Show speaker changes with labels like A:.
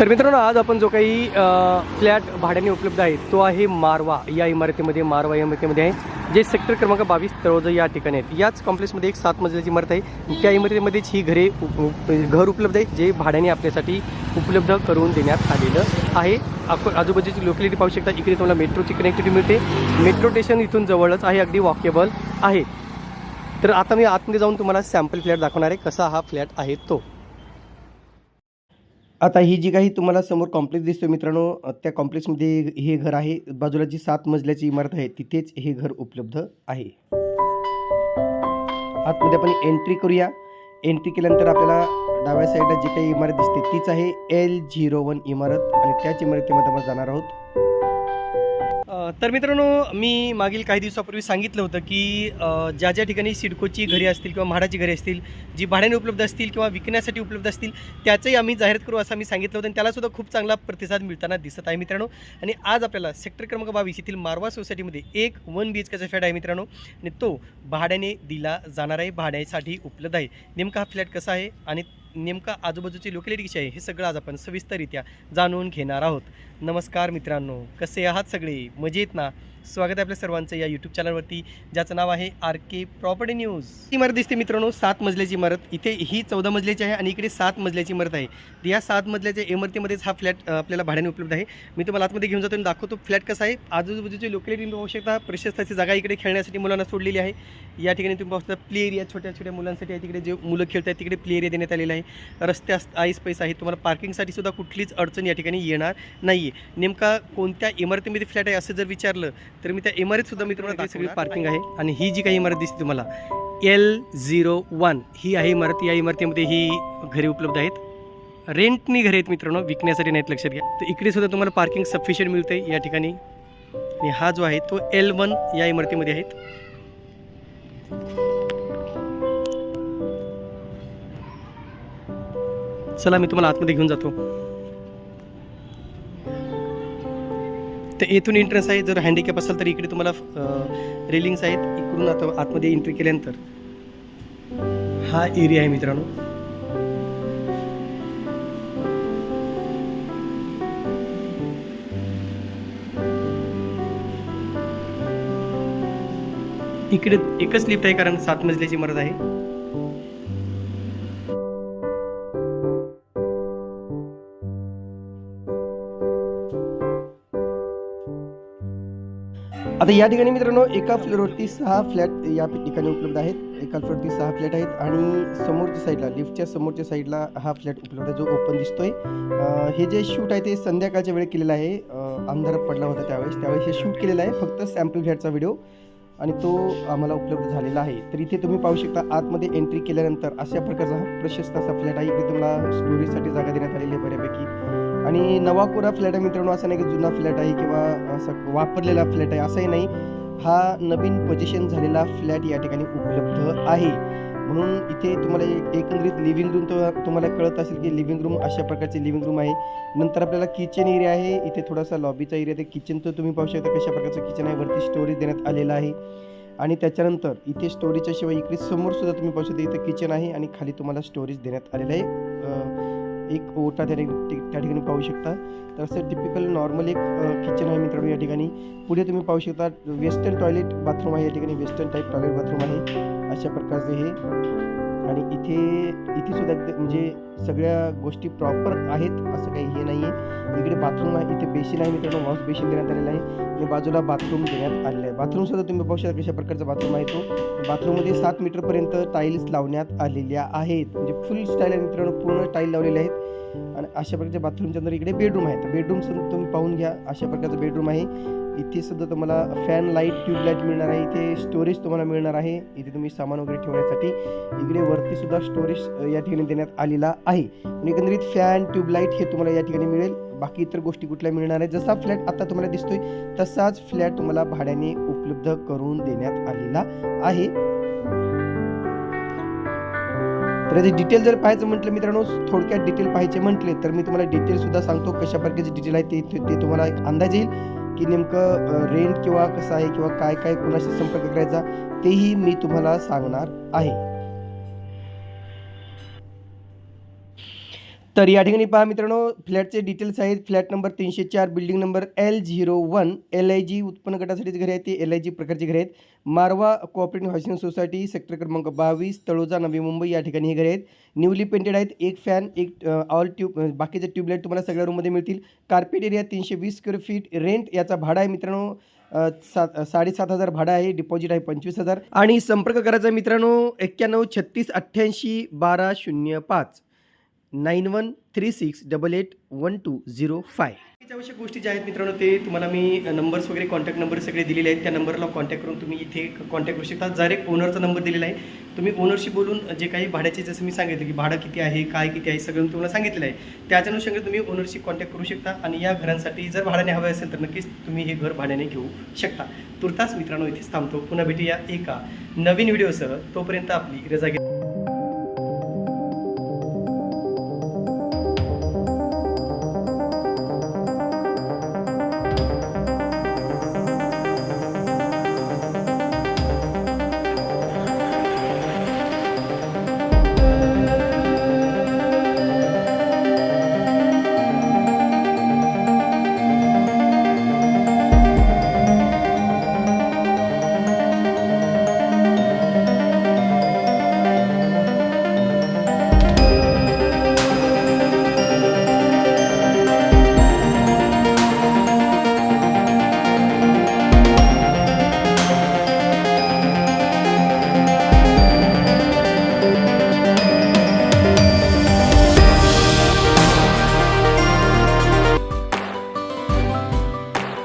A: तर मित्रांनो आज आपण जो काही फ्लॅट भाड्याने उपलब्ध आहे तो आहे मारवा. या इमारतीमध्ये मारवा या इमारतीमध्ये आहे जे सेक्टर क्रमांक बावीस तळोज या ठिकाणी आहेत. याच कॉम्प्लेक्समध्ये एक सात मजल्याची इमारत आहे. त्या इमारतीमध्येच ही घरे उप- घर उपलब्ध आहे जे भाड्याने आपल्यासाठी उपलब्ध करून देण्यात आलेलं आहे. आपण आजूबाजूची लोकॅलिटी पाहू शकता. इकडे तुम्हाला मेट्रोची कनेक्टिव्हिटी मिळते. मेट्रो स्टेशन इथून जवळच आहे अगदी वॉकेबल आहे. तर आता मी आतमध्ये जाऊन तुम्हाला सॅम्पल फ्लॅट दाखवणार आहे कसा हा फ्लॅट आहे तो. आता ही जी काही तुम्हाला समोर कॉम्प्लेक्स दिसतो मित्रांनो त्या कॉम्प्लेक्समध्ये हे घर आहे. बाजूला जी सात मजल्याची इमारत आहे तिथेच हे घर उपलब्ध आहे. आतमध्ये आपण एंट्री करूया. एंट्री केल्यानंतर आपल्याला डाव्या साईडला जी काही इमारत दिसते तीच आहे एल झिरो वन इमारत. आणि त्याच इमारतीमध्ये आपण जाणार आहोत. तर मित्रांनो मी मागील काही दिवसापूर्वी सांगितलं होतं की ज्या ज्या ठिकाणी सिडकोची घरे असतील किंवा म्हाडाची घरे असतील जी भाड्याने उपलब्ध असतील किंवा विकण्यासाठी उपलब्ध असतील त्याचंही आम्ही जाहीर करू असं मी सांगितलं होतं आणि त्यालासुद्धा खूप चांगला प्रतिसाद मिळताना दिसत आहे मित्रांनो. आणि आज आपल्याला सेक्टर क्रमांक बावीस येथील मारवा सोसायटीमध्ये एक वन बी एच केचा फ्लॅट आहे मित्रांनो आणि तो भाड्याने दिला जाणार आहे भाड्यासाठी उपलब्ध आहे. नेमका हा फ्लॅट कसा आहे आणि नेमका आजूबाजूची लोकॅलिटी कशी आहे हे सगळं आज आपण सविस्तररित्या जाणून घेणार आहोत. नमस्कार मित्रांनो कसे आहात सगळे? मजेत ना? स्वागत आहे आपल्या सर्वांचं या यूट्यूब चॅनलवरती ज्याचं नाव आहे आर के प्रॉपर्टी न्यूज ही इमारत दिसते मित्रांनो सात मजल्याची इमारत इथे ही चौदा मजल्याची आहे आणि इकडे सात मजल्याची इमारत आहे. या सात मजल्याच्या इमारतीमध्येच हा फ्लॅट आपल्याला भाड्याने उपलब्ध आहे. मी तुम्हाला आतमध्ये घेऊन जातो आणि दाखवतो फ्लॅट कसा आहे. आजूबाजूची लोकॅलिटी पाहू शकता. प्रशस्ताची जागा इकडे खेळण्यासाठी मुलांना सोडलेली आहे. या ठिकाणी तुम्ही पाहू शकता प्ले एरिया छोट्या छोट्या मुलांसाठी आहे. तिकडे जे मुलं खेळतात तिकडे प्ले एरिया देण्यात आलेला आहे. रस्ते आईस पैस आहे. तुम्हाला पार्किंगसाठी सुद्धा कुठलीच अडचण या ठिकाणी येणार नाही आहे नेमका कोणत्या इमारतीमध्ये फ्लॅट आहे असं जर विचारलं तर मी त्या इमारत सुद्धा मित्रांनो सगळी पार्किंग आहे. आणि ही जी काही इमारत दिसते तुम्हाला एल झिरो वन ही आहे इमारत. या इमारतीमध्ये ही घरे उपलब्ध आहेत. रेंटनी घरे आहेत मित्रांनो विकण्यासाठी नाहीत लक्षात घ्या. तर इकडे सुद्धा तुम्हाला पार्किंग सफिशियंट मिळते या ठिकाणी. आणि हा जो आहे तो एल वन या इमारतीमध्ये आहेत. चला मी तुम्हाला आतमध्ये घेऊन जातो. तर येथून एंट्रन्स आहे. जर हँडिकॅप असेल तर इकडे तुम्हाला रेलिंग्स आहेत. इकडून आता आतमध्ये एंट्री केल्यानंतर. हा एरिया आहे मित्रांनो. इकडे एकच लिफ्ट आहे कारण सात मजल्याची इमारत आहे. आता या ठिकाणी मित्रांनो एका फ्लोअरवरती सहा फ्लॅट या ठिकाणी उपलब्ध आहेत. एका फ्लोअरवरती सहा फ्लॅट आहेत आणि समोरच्या साईडला लिफ्टच्या समोरच्या साईडला हा फ्लॅट उपलब्ध आहे जो ओपन दिसतोय. हे जे शूट आहे ते संध्याकाळच्या वेळी केलेलं आहे. अंधार पडला होता त्यावेळेस. त्यावेळेस हे शूट केलेलं आहे फक्त सॅम्पल फ्लॅटचा व्हिडिओ आणि तो आम्हाला उपलब्ध झालेला आहे. तर इथे तुम्ही पाहू शकता आतमध्ये एंट्री केल्यानंतर अशा प्रकारचा हा प्रशस्त असा फ्लॅट आहे. इथे तुम्हाला स्टोरेजसाठी जागा देण्यात आलेली आहे बऱ्यापैकी. आणि नवा कोरा फ्लॅट आहे मित्रांनो असं नाही की जुना फ्लॅट आहे किंवा असं वापरलेला फ्लॅट आहे असंही नाही. हा नवीन पोझिशन झालेला फ्लॅट या ठिकाणी उपलब्ध आहे. म्हणून इथे तुम्हाला एकंदरीत लिव्हिंग रूम तर तुम्हाला कळत असेल की लिव्हिंग रूम अशा प्रकारचे लिव्हिंग रूम आहे. नंतर आपल्याला किचन एरिया आहे. इथे थोडासा लॉबीचा एरिया आहे. ते तर तुम्ही पाहू शकता कशा प्रकारचं किचन आहे. वरती स्टोरेज देण्यात आलेलं आहे. आणि त्याच्यानंतर इथे स्टोरेजच्या शिवाय इकडे समोर सुद्धा तुम्ही पाहू शकता इथे किचन आहे आणि खाली तुम्हाला स्टोरेज देण्यात आलेलं आहे. एक ओटा त्या त्या ठिकाणी पाहू शकता. तर असं टिपिकल नॉर्मल एक किचन आहे मित्रांनो या ठिकाणी. पुढे तुम्ही पाहू शकता वेस्टर्न टॉयलेट बाथरूम आहे या ठिकाणी. वेस्टर्न टाईप टॉयलेट बाथरूम आहे. अशा प्रकारचे हे. आणि इथे इथे सुद्धा म्हणजे सगळ्या गोष्टी प्रॉपर आहेत असं काही हे नाही आहे इकडे बाथरूम आहे इथे बेसिन आहे मित्रांनो. वॉश बेसिन देण्यात आलेलं आहे. आणि बाजूला बाथरूम देण्यात आलेलं आहे. बाथरूमसुद्धा तुम्ही बघू शकता कशा प्रकारचा बाथरूम आहे तो. बाथरूममध्ये सात मीटरपर्यंत टाईल्स लावण्यात आलेल्या आहेत. म्हणजे फुल स्टाईल आहे मित्रांनो. पूर्ण टाईल लावलेले आहेत. आणि अशा प्रकारच्या बाथरूमच्या अंदर इकडे बेडरूम आहे तर बेडरूम सुद्धा तुम्ही पाहून घ्या. अशा प्रकारचं बेडरूम आहे. इथे सुद्धा तुम्हाला फॅन लाइट ट्यूबलाईट मिळणार आहे. इथे स्टोरेज तुम्हाला मिळणार आहे. इथे तुम्ही सामान वगैरे ठेवण्यासाठी इकडे वरती सुद्धा स्टोरेज या ठिकाणी देण्यात आलेला आहे. आणि एकंदरीत फॅन ट्यूबलाईट हे तुम्हाला या ठिकाणी मिळेल. बाकी इतर गोष्टी कुठल्या मिळणार आहे जसा फ्लॅट आता तुम्हाला दिसतोय तसाच फ्लॅट तुम्हाला भाड्याने उपलब्ध करून देण्यात आलेला आहे. तर याचे डिटेल जर पाहायचं म्हटलं मित्रांनो थोडक्यात डिटेल पाहायचे म्हटले तर मी तुम्हाला डिटेल सुद्धा सांगतो कशा प्रकारचे डिटेल आहे ते ते ते तुम्हाला एक अंदाज येईल. की नेमकं रेंट किंवा कसं आहे किंवा काय काय कोणाशी संपर्क करायचा तेही मी तुम्हाला सांगणार आहे. तर या ठिकाणी पहा मित्रांनो फ्लॅटचे डिटेल्स आहेत. फ्लॅट नंबर तीनशे चार building number L zero one L I G उत्पन्न गटासाठीच घरे आहेत ते. एल आय जी प्रकारची घरे आहेत. Marwa cooperative housing society sector क्रमांक बावीस तळोजा नवी मुंबई या ठिकाणी हे घरे आहेत. न्यूली पेंटेड आहेत. एक फॅन एक ऑल ट्यूब बाकीचे ट्यूबलाईट तुम्हाला सगळ्या रूममध्ये मिळतील. कार्पेट एरिया तीनशे वीस स्क्वेअर फीट रेंट याचा भाडा आहे मित्रांनो सा सात साडेसात हजार भाडा आहे. डिपॉझिट आहे पंचवीस हजार. आणि संपर्क करायचा मित्रांनो एक्क्याण्णव छत्तीस अठ्ठ्याऐंशी बारा शून्य पाच. Nine one three six double eight one two zero five. आवश्यक गोष्टी ज्या आहेत मित्रांनो ते तुम्हाला मी नंबर्स वगैरे कॉन्टॅक्ट नंबर सगळे दिलेले आहेत. त्या नंबरला कॉन्टॅक्ट करून तुम्ही इथे कॉन्टॅक्ट करू शकता. डायरेक्ट ओनरचा नंबर दिलेला आहे. तुम्ही ओनरशी बोलून जे काही भाड्याचे जसं मी सांगितलं की भाडं किती आहे काय किती आहे सगळं तुम्हाला सांगितलेलं आहे. त्याच्या अनुषंगाने तुम्ही ओनरशी कॉन्टॅक्ट करू शकता आणि या घरांसाठी जर भाड्याने हवे असेल तर नक्कीच तुम्ही हे घर भाड्याने घेऊ शकता. तुर्तास मित्रांनो इथेच थांबतो. पुन्हा भेटूया एका नवीन व्हिडिओसह. तोपर्यंत आपली रजा घेऊ